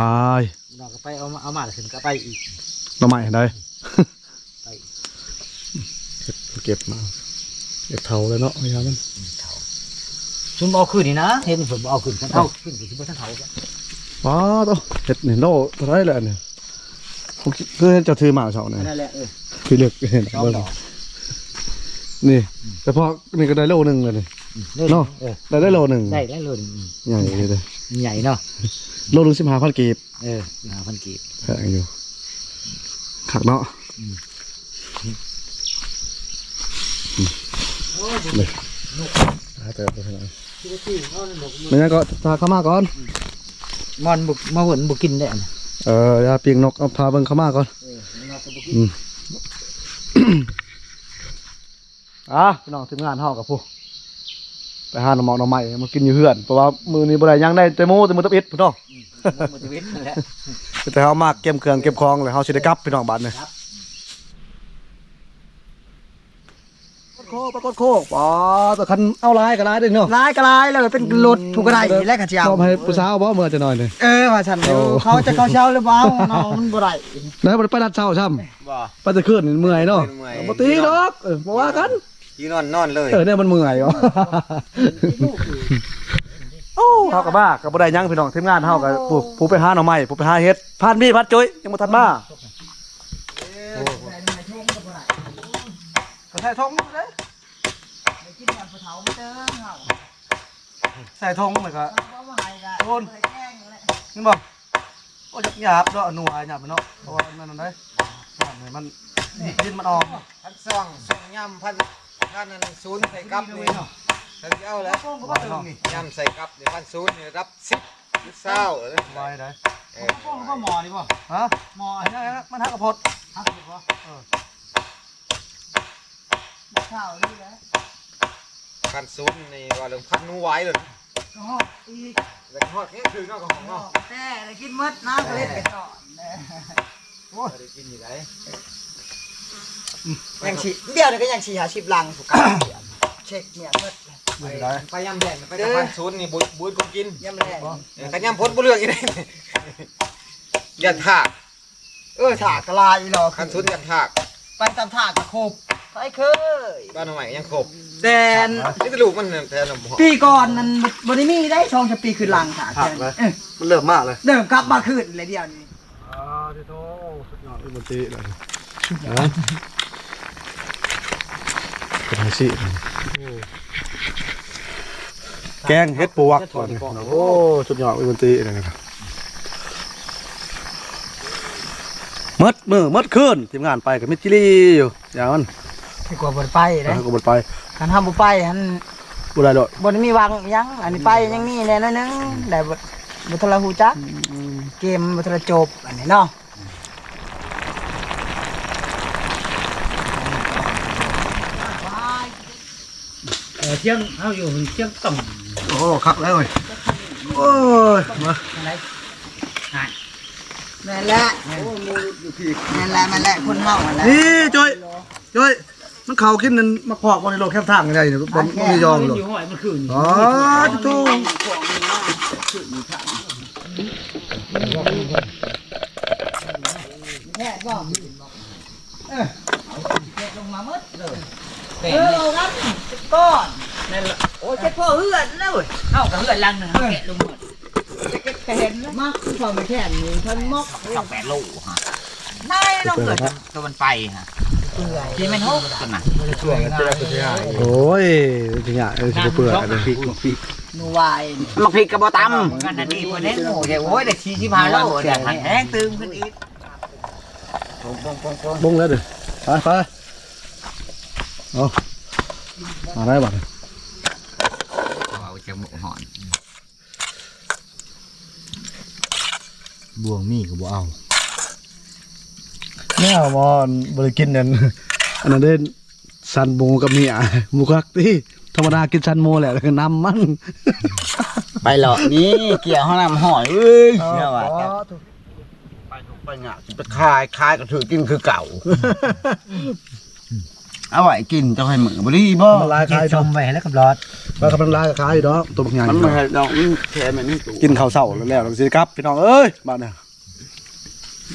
อายเราก็ไปเอามาเอามาขึ้นก็ไปอีกหน่อไม้ได้ไปเก็บมาเก็บเท่าเลยเนาะพยายามมันชุนบ่เอาขึ้นนี่นะเห็นผมบ่เอาขึ้นกันเท่าขึ้นสิบ่ทันเท่ากันว้าตัวเห็ดนี่โลเท่าไรเลยอันเนี่ยผมคิดคือเจะถือหมาเสาเนี่ยนั่นแหละเออคือเลือกเห็นสองเบิ่งดอกนี่แต่พอนี่ก็ได้โลหนึ่งเลยนี่ เนาะเออได้ได้โลหนึ่งได้ได้เลยอืมใหญ่เลยเลยใหญ่เนาะโลหนึ่งสิบห้าพันกีบเออหาพันกีบแพงอยู่ขักเนาะอืมเลยหาแต่ไปทางไหนที่ได้ที่เขาเนี่ยบอกไม่งั้นก็พาเข้ามาก่อนมันบุกมาเหมือนบุกินได้นะเอออย่าปีงนกเอาพาเบิ่งเข้ามาก่อนเออมันเอาไปบุกินอืมอะพี่น้องทีมงานเฮากับผู้ ไปหาหน่อหมอกหน่อไม้มากินอยู่เฮือนเพราะว่ามือนี้บ่ได้หยังได้แต่หมูแต่มือตับอิดพี่น้องมันจะเว้นนั่นแหละแต่เฮามาเก็บเครื่องเก็บของเลยเฮาสิได้กลับพี่น้องบ้านนี่ครับโคปรากฏโคป๋อแต่คันเอาลายก็ลายเด้เนาะร้ายก็ร้ายเลยเป็นรถถูกกระไรแล้วก็เจ้ามอบให้ผู้สาวบ่เมื่อจะหน่อยนี่เออว่าฉันโอ้เขาจะเขาเช่าหรือเปล่าเนาะมันบ่ได้แล้วบ่ได้ไปรัดเช้าช่ำบ่ไปแต่คืนนี่เมื่อยเนาะเมื่อยบ่ตีดอกเออบ่ว่ากัน ยืนนอนนอนเลยเออเนี่ยมันเมื่อยอ๋อโอ้เฮากับบ้ากับบ่ได้หยังพี่น้องทีมงานเฮากับผู้ผู้ไปหาหน่อไม้ผู้ไปหาเฮ็ดพานพี่พัดจุ้ยยังบ่ทันมาก็ใส่ทงเด้ใส่ทงแล้วก็โดนนี่บ่โอ้ยหยาบเนาะหนัวหยาบเนาะเพราะว่านั่นนั่นได้หยาบนี่มันดินมันออกพันซองซองย่ำพัน พันนั้นศูนย์ใส่กับนี่ทันเอาแล้วยำใส่กับนี่พันศูนย์นี่รับสิบหรือเศร้าเลยไว้ได้เออพวกก็หมอนี่บ่ฮะหมออันนี้มันหักกระพดฮักอยู่บ่เออข้าวนี่แหละพันศูนย์นี่ว่าเรื่องพันนู้ไว้เลยก็ฮอดอีกแล้วก็ทอดแค่คืนนอกของนอกแต่ได้กินมดน้ำก็เล็ดไปต่อนโอ้ยได้กินอยู่ไหน ยังฉีเดียวนี่ก็ยังฉีหาชิบลังถูกกันเช็คเมียหมดไปย่ำแดงไปแต่พันศูนย์นี่บุญบุญกูกินยำแรงกันย่ำพดบุเรื่องอีกเลยยันถากเออถากกะลายอีหรอพันศูนย์ยันถากไปตามถากกะโคบไปเคยบ้านใหม่ยังครบแต่นนี่ตลูกมันแทนหมอปีก่อนนั้นบ่ได้มีได้ช่องจะปีขึ้นหลังถากหักแทนเลยเออมันเริ่มมากเลยเดิมกลับมาขึ้นเลยเดียวนี้อ่าที่โตสุดยอดเป็นมันตีเลย เป็นไงสิแกงเฮ็ดปวกก่อนโอ้สุดยอดเป็นมันตีเลยนะครับมดมือมดคืนทีมงานไปกับมิตรจิลีอยู่อย่างนั้นที่กว่าบ่ได้ไปแล้เด้วก็บดไปคันทำบ่ไปหันบุได้เลยบ่ได้มีวังหยังอันนี้ไปยังมีแน่น้อยหนึงได้บ่บ่ทันละฮู้จักเกมบ่ทันละจบอันนี้เนาะ ออเที่ยงเอาอยู่เที่ยงต่ำโอ้คักแล้วเว้ยโอ้ยมาอะไรแม่นแหละแม่นแหละแม่นแหละคนเฮาแหละนี่จอยจอยมันเข่าขึ้นนั่นมาขอกบนในโลกแคบทางไงเนี่ยบนไม่ยอมหรอกอยู่ห้อยมันขึ้นอ๋อที่โตแค่บ่เออเด็กลงมาหมดเลย เป็เอนอเอาครับก้อนนั่นแหละโอ้ยเจ็บพ่อเฮือนแล้วเว้ยเข้ากับเพื่อนลังหนึ่งเขาแกะลงหมดแค่เห็นมากคือความไม่แค่นี้เพิ่นมอกสองแปดโลฮะนายน้องเกิดตัวมันไปฮะเปื่อยที่มันหกตัวน่ะโอ้ยจริงอะเออสิเปื่อยเลยหนูวายมักพริกกับบ่ตำกันนั่นนี่คนนี้โง่แกโอ้ยได้ชี้ที่พาโลเดี๋ยวหันแห้งตึมขึ้นอีกบุ้งแล้วเด้อไปไป เอามาได้บัดเอาจมูกหอนบวงมีก็บ่เอาเนี่ยมอนบริกินนั่นอันนั้นเด่นสันหมูกับเมียหมูคักที่ธรรมดากินสันหมูแหละแล้วก็น้ำมัน ไปหรอกนี่เกี่ยวห้องน้ำหอยเอ้ยเนี่ยว่ะไปถูกไปเนี่ยไปคายคายก็ถือกินคือเก่า เอาไว้กินจะให้มือบ่ดีบ่มันลายเก็คาบยชดอกมไว้แล้วกับรอดมันกำลังลายคายดอกตัวบางอย่างมันบ่ให้ดอกมันแค่มันนี่ตูกินข้าวเช้าแล้วแล้วสิครับพี่น้องเอ้ยบ้านเนี่ย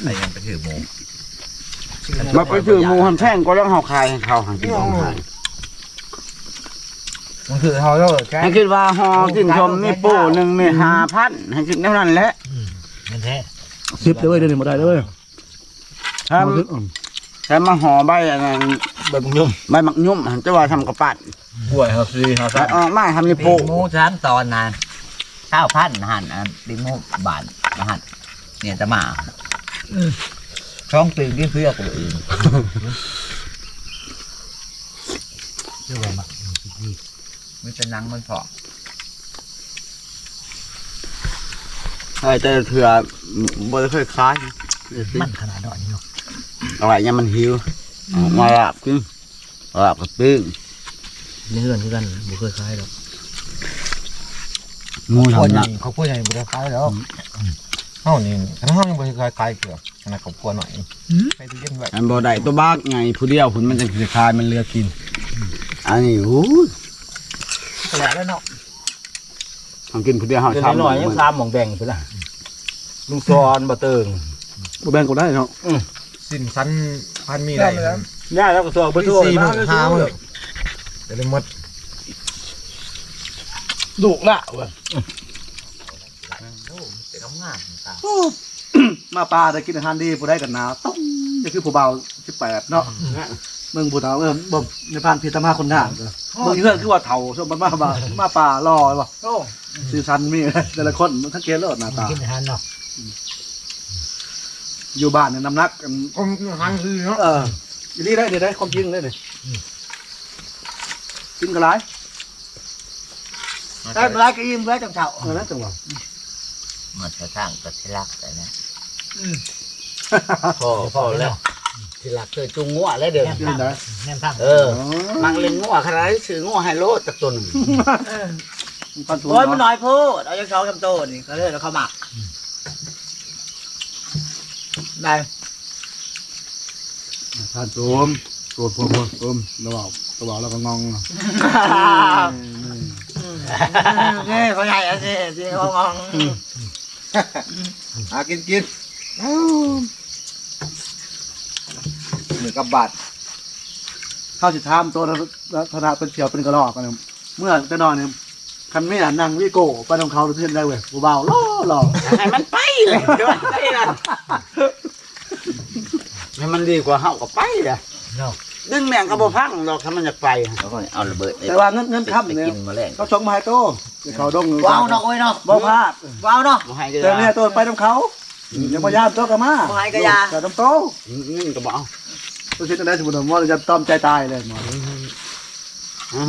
ไปยังไปถือหมูมาไปถือหมูหันแท่งก็แล้วเฮาขายให้เขาหันกินของขายมันคือเฮาแล้วแค่ให้คิดว่าฮอกินชมนี่ปูหนึงนี่5,000ให้คิดเท่านั้นแหละมันแท้สิบเด้อเว้ยเดี๋ยวนี้บ่ได้เด้อเว้ยถ้า เอาสิอืมถ้ามาห่อใบอันนั้นใบบุญยมใบหมักยุ่มหันจะว่าทำกระปัดกล้วยเฮาซีเฮาไปออกมาทำนี่ปีปูกหมูสามตอนนานข้าวพันหันอันปีกหมูบานหันเนี่ยจะมาช่องปีกที่เพื่อกเลยเชื่อว่ามักมันจะนังมันพอใช่แต่เถื่อบ่ได้เคยคล้ายมันขนาดดอกนี้เนาะเอาไว้ยังมันหิวเอามาลาบกินลาบกับปิ้งเนื้อคือกันบ่เคยคล้ายดอกงูครัวทำใหญ่นะครอบครัวใหญ่บ่ได้ขายแล้วเฮานี่คันเฮายังบ่ได้ขายเกลือขนาดครอบครัวหน่อยใส่ตู้เย็นไว้อันบ่ได้ตัวบ้ากไงผู้เดียวคุณมันจะสิคลายมันเลือกกินอันนี้โอ้ยแหละแล้วเนาะทำกินผู้เดียวเฮาเดี๋ยวช้ำน้อยๆยังซ้ำหม่องแบ่งพุ่นน่ะลุงซอนบ่เติงบ่แบ่งก็ได้เนาะ สิ้นสันพันมีได้ย่าแล้วก็ตัวบ่ที่ตัวสี่หมื่นห้าหมื่นเดี๋ยวได้หมดดุละเว้ยเป็นน้ำงานตามาปลาได้กินอาหารดีผู้ได้กันหนาวต้องจะคือผู้เบา18เนาะเมืองผู้เฒ่าเออบ่ในพานพิธมาคนหน้าเด้อเมืองเฮือนคือว่าเฒ่าชมมันมามามาปลารอบ่โอ้สื่อสันมีแต่ละคนมันทั้งเกลอหน้าตากินอาหารเนาะ อยู่บ้านเนี่ยน้ำหนักอันผมหันคือเนาะเอออยู่นี่ได้เดี๋ยวได้ความจริงเลยเนี่ยกินกระไรได้บ่ได้ก็อิ่มได้จังเช้าเออนะจังหวะมันจะสร้างกระทลักแต่นะพอพอแล้วสิหลักเธอจุงงัวแล้วเด้อกินได้แม่นพังเออมักเล่นงัวขนาดนี้ซื้องัวให้โลดจักตัวหนึงปันสูงโอ้ยมันน้อยโพดเอาจังเช้ากับโตนี่ก็เลยแล้วเขาหมัก ได้ปันสูงตัวพวงพวงพวงระหว่างระหว่างแล้วก็งองนี่เขาใหญ่อะสิสิเขางองหากินกินหนึ่งกับบาทข้าวสิทามตัวธนาเป็นเฉียวเป็นกระรอกกันเมื่อจะนอนเนี่ยคันไม่อ่านนางวิโก้ไปตรงเขาเพื่อนได้เว้ยเบาๆล่อหล่อให้มันไป เลยไปนะให้มันดีกว่าเฮาก็ไปเลยดึงแมงก็บ่พังหรอกถ้ามันจะไปแล้วก็เอาระเบิดแต่ว่าเงินเงินค่ำเนี่ยกินมาแล้เขาชงมาให้โตเขาดงว้าวเนาะโอ้ยเนาะบ่พลาดว้าวเนาะ บ่ให้ก็แต่เนี่ยตัวไปตรงเขายังพยายามโตกับมาบ่ให้ก็อย่า แต่ต้องโตเงินก็บ่เอาตัวชิดได้สมมติว่าจะต้อมใจตายเลยหมอ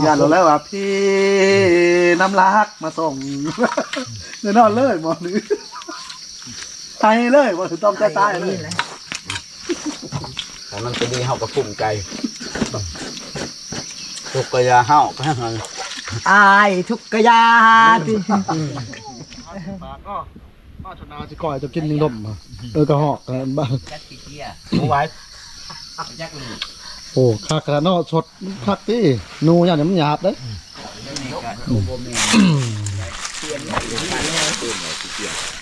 ญาติเราแล้วว่าพี่น้ำรักมาส่งเงินนอนเลยหมอนี่ ตายเลยหมอถึงต้อมใจตายเลยแต่มันก็ดีเฮาก็ภูมิใจทุกข์ก็อย่าเฮาก็ให้มันอายทุกกะยาที่ก็มาชนาสิก่อยจะกินนิ่งดมเออกระหอกกันบ้างจัดปีเกียเอาไว้จักเลยโอ้คักกระนอสดคักที่นูอย่างนี้มันหยาบเลยปีเกียทำไมจะยิ่งม่วงเจ้าบ้าช่างบาทตำบ่เอาตำตีเอ้ยทงยามมาเลยฮะเออทงยามมาเลยก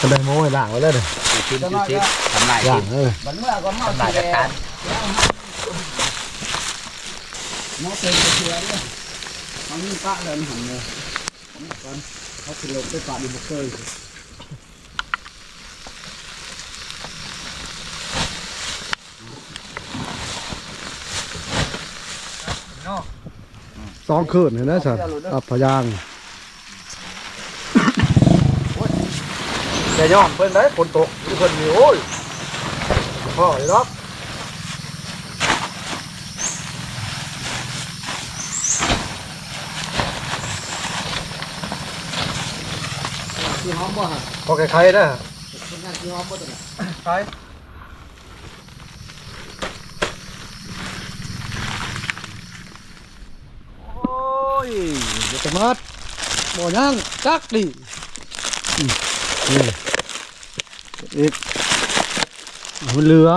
ระไดโม้ยล่างไว้เลยเด้อชิมชิมทำลายล่าชิงมเออมันเมื่อก็เมาทำลายกระทานเขานี่ปะเลยมันหันเลยเขาขึ้นรถไปปะดิบุกเกอร์ สองคืนเห็นไหมสัตว์อับพยางแต่ย่อมเพิ่นได้ฝนตกที่เพิ่นมีโอ้ยพ่อไอ้ล็อกพอใครๆนะใคร ยเดี๋ยวจะมัดบ่ยังจักดิอืมนี่อีกเอามันเรือ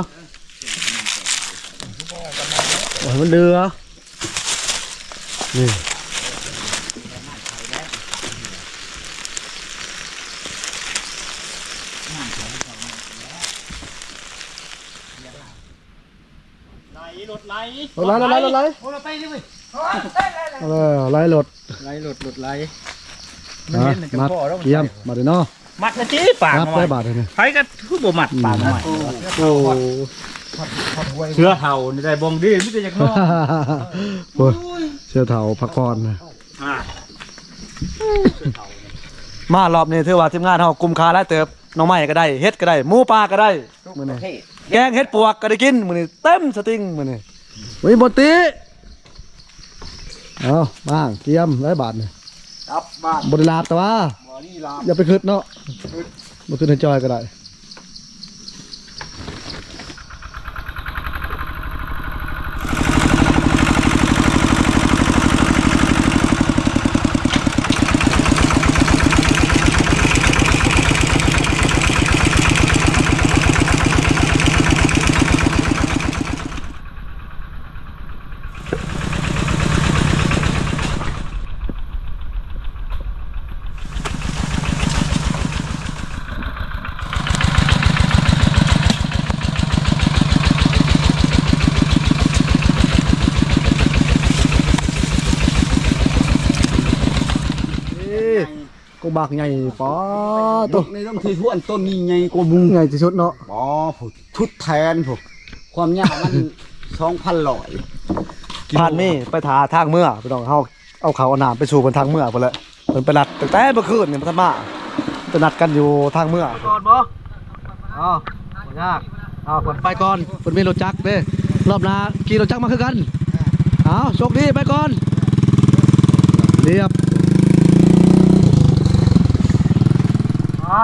เอามันเรือนี่ไหลรถไหลรถไหลรถไหลรถไหลโอ้เราไปดิ เว้ยเออไหลรถไหลรถรถไหลนะมัดเยี่ยมมาเด้อเนาะมัดนะจีปากนับหน่ได้อยบาทเลยเนี่ยไผก็คือบ่มัดปากหน่อยโอ้เสื้อเห่านี่ได้บงดีไมแต่ได้จากนอกโหเสื้อเถาพักผ่อนนะอ่ามารอบนี้ถือว่าทีมงานเฮากุมคาแล้วเติบน้องไม้ก็ได้เฮ็ดก็ได้หมูปลาก็ได้มื้อนี้แกงเฮ็ดปวกก็ได้กินมื้อนี้เต็มสติงมื้อนี้วิบ่ติ เอาบ้างเตรียมหลายบาทนี่ครับบ้านบ่ได้ลาบแต่ว่าหมอนี่ลามอย่าไปคิดเนาะบ่คิดให้จอยก็ได้ กูบักใหญ่ปอตัวในต้องที่ทวนต้นนี้ไงกว่าหมูใหญ่ที่สุดเนาะอ๋อผูกชุดแทนผูกความยาวมันสองพันลอยผ่านนี่ไปถาทางเมื่อพี่น้องเฮาเอาเขาเอาน้ำไปสู่บนทางเมื่อพุ่นแหละเพิ่นไปนัดตั้งแต่เมื่อคืนนี่มันทันมาไปนัดกันอยู่ทางเมื่อก่อนบ่อ๋อบ่ยากอ้าวเพิ่นไปก่อนเพิ่นมีรถจักรเด้รอบหน้าขี่รถจักรมาคือกันเอาโชคดีไปก่อนเรียบ ไป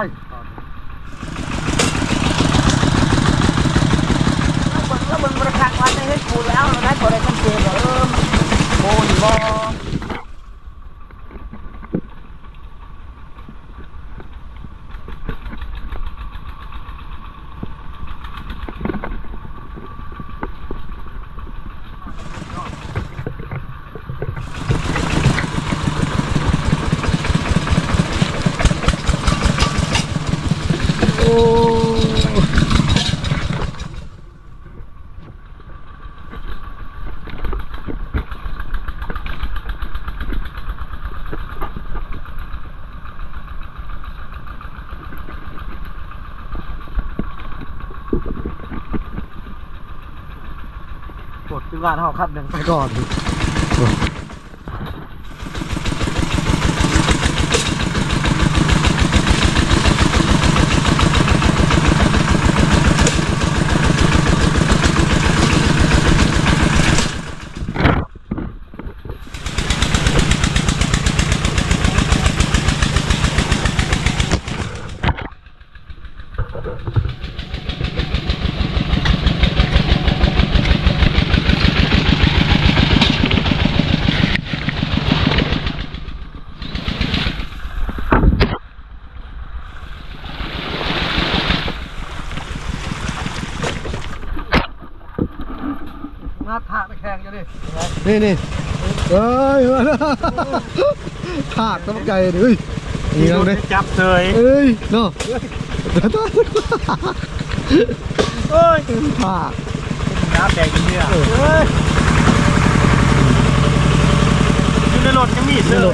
แล้วมึงประคักวันนี้ให้กูแล้วเราได้บ่ได้สังเกตว่าเออมันโมนบ่ กดทีมงานเฮาคับหนึ่งไปก่อน นี่นี่เอ้ยมาแล้วถากต้องไกลดิเฮ้ยนี่เอาดิจับเฉยเอ้ยเนาะถากเอ้ยถากน้ำแดงกินเนื้อเอ้ยอยู่ในรถยังมีเสื้อ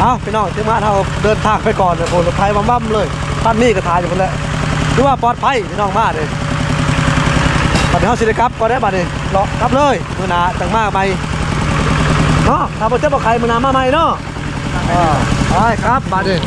เอาพี่น้องทีมงานเราเดินทางไปก่อนเลยโผล่ไทยมั่มๆเลยท่านนี่ก็ทายอยู่คนแหละดูว่าปลอดภัยพี่น้องมากเลย บัดนี้เขาสิได้ครับก็ได้บัดนี้รอกลับเลยมือหนาต่างมากไปเนาะถ้าบ่เจ็บบ่ใครมือหนามาใหม่เนาะอ่าไปครับบัดนี้